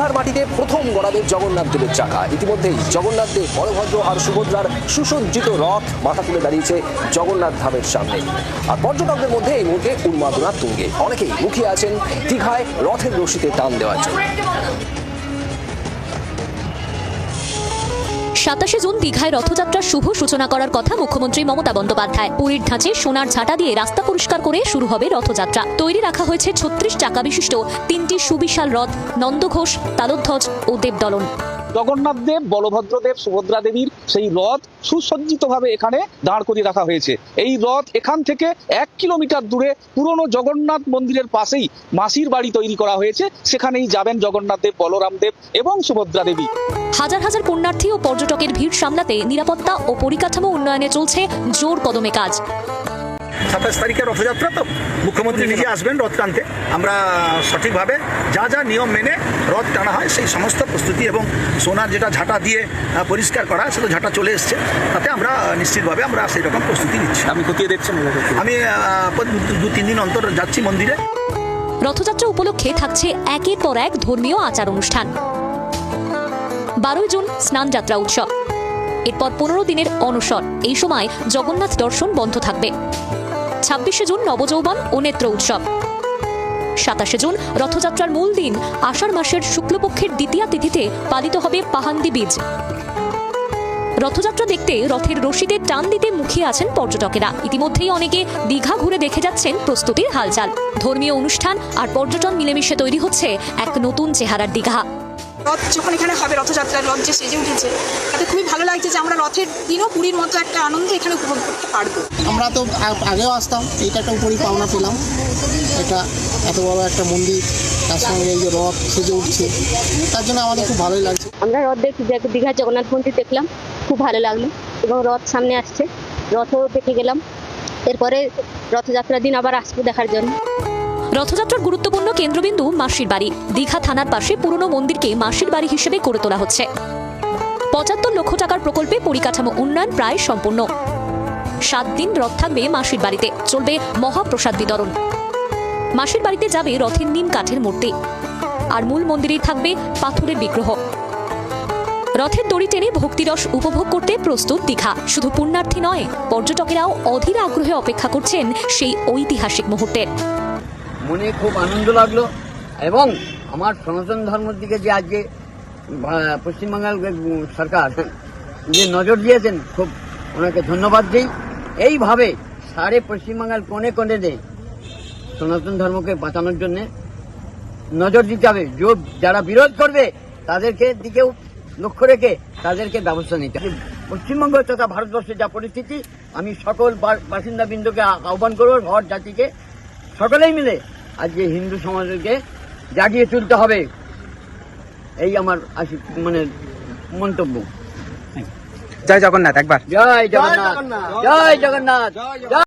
দীঘার মাটিতে প্রথম গড়াবে জগন্নাথ দেবের চাকা। ইতিমধ্যেই জগন্নাথ দেব বলভদ্র আর সুভদ্রার সুসজ্জিত রথ মাথা তুলে দাঁড়িয়েছে জগন্নাথ ধামের সামনে। আর পর্যটকদের মধ্যে এই মুহূর্তে উন্মাদনার তুঙ্গে। অনেকেই মুখিয়ে আছেন দীঘায় রথের রশিতে টান দেওয়ার জন্য। সাতাশে জুন দীঘায় রথযাত্রার শুভ সূচনা করার কথা মুখ্যমন্ত্রী মমতা বন্দ্যোপাধ্যায়। পুরীর ধাঁচে সোনার ঝাঁটা দিয়ে রাস্তা পরিষ্কার করে শুরু হবে রথযাত্রা। তৈরি রাখা হয়েছে ছত্রিশ চাকা বিশিষ্ট তিনটি সুবিশাল রথ নন্দঘোষ তালোধ্বজ ও দেবদলন। জগন্নাথ দেব, বলভদ্র দেব, সুভদ্রা দেবীর সেই রথ সুসজ্জিতভাবে এখানে দাঁড় করিয়ে রাখা হয়েছে। এই রথ এখান থেকে এক কিলোমিটার দূরে পুরনো জগন্নাথ মন্দিরের পাশেই মাসির বাড়ি তৈরি করা হয়েছে। সেখানেই যাবেন জগন্নাথ দেব, বলরাম দেব এবং সুভদ্রা দেবী। হাজার হাজার পুণ্যার্থী ও পর্যটকের ভিড় সামলাতে নিরাপত্তা ও পরিকাঠামো উন্নয়নে চলছে জোর কদমে কাজ। সাতাশ তারিখে রথযাত্রা তো? মুখ্যমন্ত্রী নিজে আসবেন রথ টানতে। আমরা সঠিকভাবে যা যা নিয়ম মেনে রথ টানা হয় সেই সমস্ত প্রস্তুতি এবং সোনার যেটা ঝাঁটা দিয়ে পরিষ্কার করা সেটা ঝাঁটা চলে এসছে। তাতে আমরা নিশ্চিতভাবে আমরা সেই রকম প্রস্তুতি নিচ্ছি। আমি খতিয়ে দেখছেন আমি দু- দু তিন দিন অন্তর যাচ্ছি মন্দিরে। রথযাত্রা উপলক্ষে থাকছে একের পর এক ধর্মীয় আচার অনুষ্ঠান। বারোই জুন স্নানযাত্রা উৎসব। এরপর পনেরো দিনের অনসর এই সময় জগন্নাথ দর্শন বন্ধ থাকবে। ছাব্বিশে জুন নবযৌবন ও নেত্র উৎসব। সাতাশে জুন রথযাত্রার মূল দিন, আষাঢ় মাসের শুক্লপক্ষের দ্বিতীয়া তিথিতে পালিত হবে পাহান্দি বীজ। রথযাত্রা দেখতে রথের রশিদে টান দিতে মুখিয়ে আছেন পর্যটকেরা। ইতিমধ্যেই অনেকে দীঘা ঘুরে দেখে যাচ্ছেন প্রস্তুতির হালচাল। ধর্মীয় অনুষ্ঠান আর পর্যটন মিলেমিশে তৈরি হচ্ছে এক নতুন চেহারার দীঘা। রথ যখন এখানে হবে রথযাত্রার রথ যে সেজে উঠেছে তাতে খুবই ভালো লাগছে যে আমরা রথের দিনও পুরীর মতো একটা আনন্দ এখানে উপভোগ করতে পারব। আমরা তো আগেও আসতাম এইটা একটা উপরই পাওনা পেলাম। এটা এত বড় একটা মন্দির তার সঙ্গে এই যে রথ সেজে উঠছে তার জন্য আমাদের খুব ভালোই লাগছে। আমরা রথ দেখি দীঘার জগন্নাথ মন্দির দেখলাম খুব ভালো লাগল। এবং রথ সামনে আসছে রথও দেখে গেলাম। এরপরে রথযাত্রার দিন আবার আসব দেখার জন্য। রথযাত্রার গুরুত্বপূর্ণ কেন্দ্রবিন্দু মাসির বাড়ি। দীঘা থানার পাশে পুরনো মন্দিরকে মাসির বাড়ি হিসেবে করে তোলা হচ্ছে। পঁচাত্তর লক্ষ টাকার প্রকল্পে পরিকাঠামো উন্নয়ন প্রায় সম্পূর্ণ। সাত দিন রথ থাকবে মাসির বাড়িতে। চলবে মহাপ্রসাদ বিতরণ মাসির বাড়িতে যাবে রথের নিম কাঠের মূর্তি। আর মূল মন্দিরেই থাকবে পাথরের বিগ্রহ। রথের দড়ি টেনে ভক্তিরস উপভোগ করতে প্রস্তুত দীঘা। শুধু পুণ্যার্থী নয়, পর্যটকেরাও অধীর আগ্রহে অপেক্ষা করছেন সেই ঐতিহাসিক মুহূর্তের মনে খুব আনন্দ লাগল। এবং আমার সনাতন ধর্মের দিকে যে আজকে পশ্চিমবাংলার সরকার, যে নজর দিয়েছেন, খুব ওনাকে ধন্যবাদ দিই। এইভাবে সারে পশ্চিমবাংলার কোণে কোণে দে সনাতন ধর্মকে বাঁচানোর জন্য নজর দিতে হবে। যে- যারা বিরোধ করবে, তাদেরকে দিকেও লক্ষ্য রেখে তাদেরকে ব্যবস্থা নিতে হবে। পশ্চিমবঙ্গ তথা ভারতবর্ষের যা পরিস্থিতি, আমি সকল বা- বাসিন্দা বিন্দুকে আহ্বান করব ভট জাতিকে, সকলেই মিলে আজকে হিন্দু সমাজকে জাগিয়ে তুলতে হবে। এই আমার আসি মানে মন্তব্য। জয় জগন্নাথ একবার। জয় জগন্নাথ। জয় জগন্নাথ। জয়